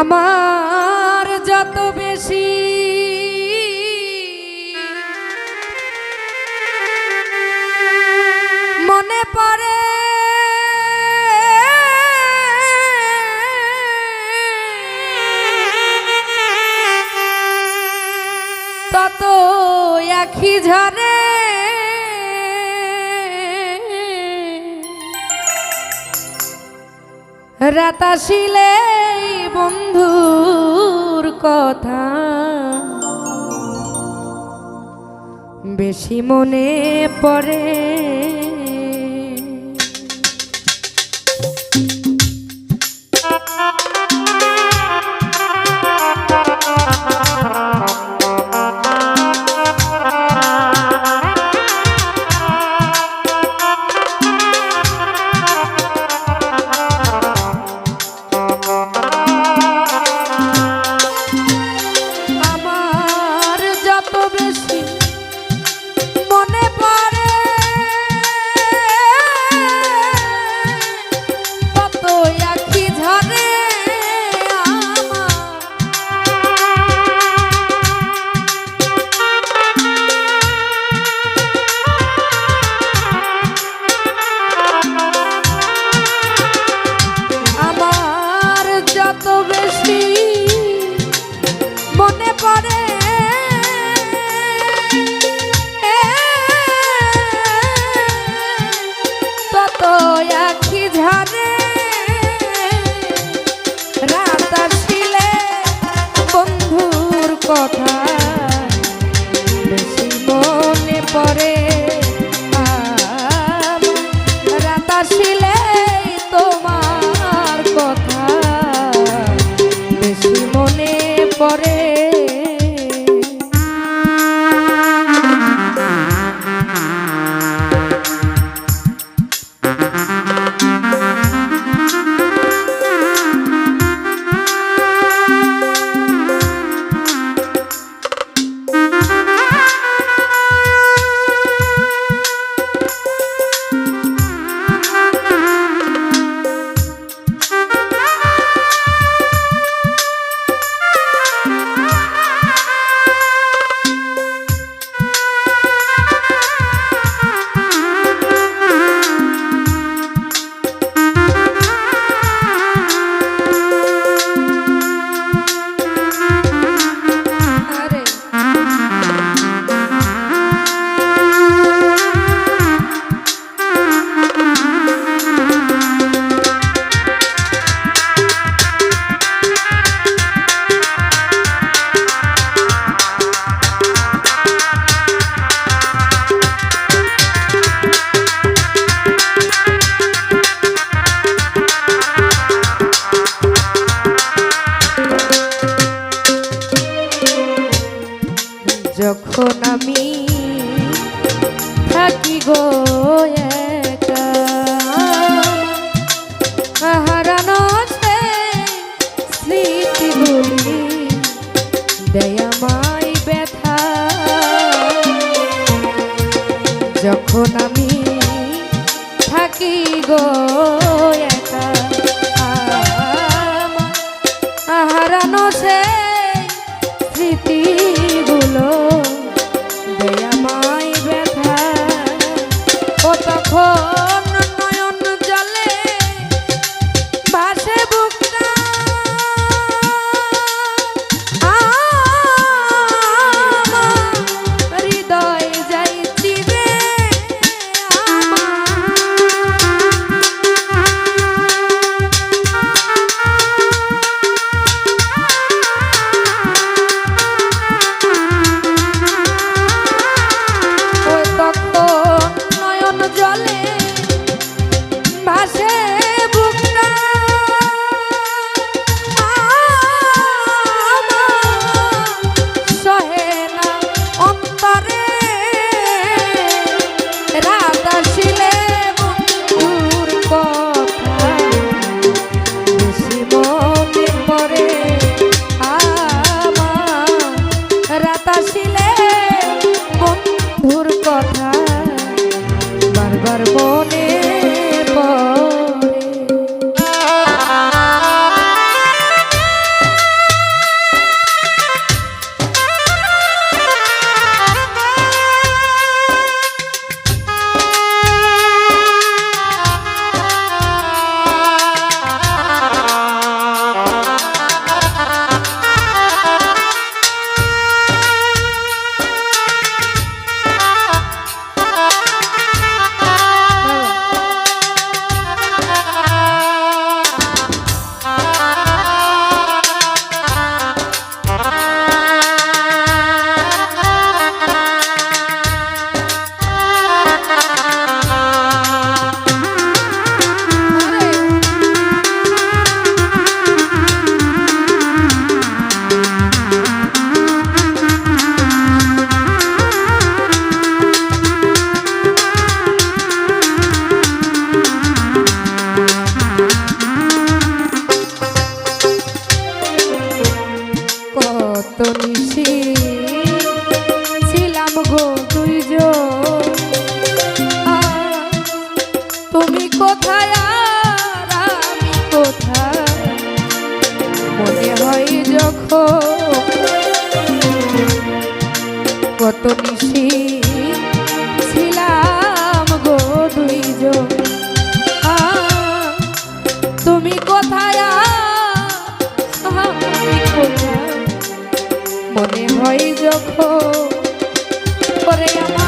আমার রাতাশিলে বন্ধুর কথা। বেশি মনে পড়ে মনে পড়ে। তত আখি ঝরে রাত আসিলে বন্ধুর কথা বেশি মনে পড়ে। যখন আমি থাকি গো একা হারানো সে স্মৃতিগুলি দেয় আমায় ব্যথা। যখন দেখো হয় যখন কত নিশি ছিলাম গো দুইজন। তুমি কোথায়? মনে হয় যখন করে আমার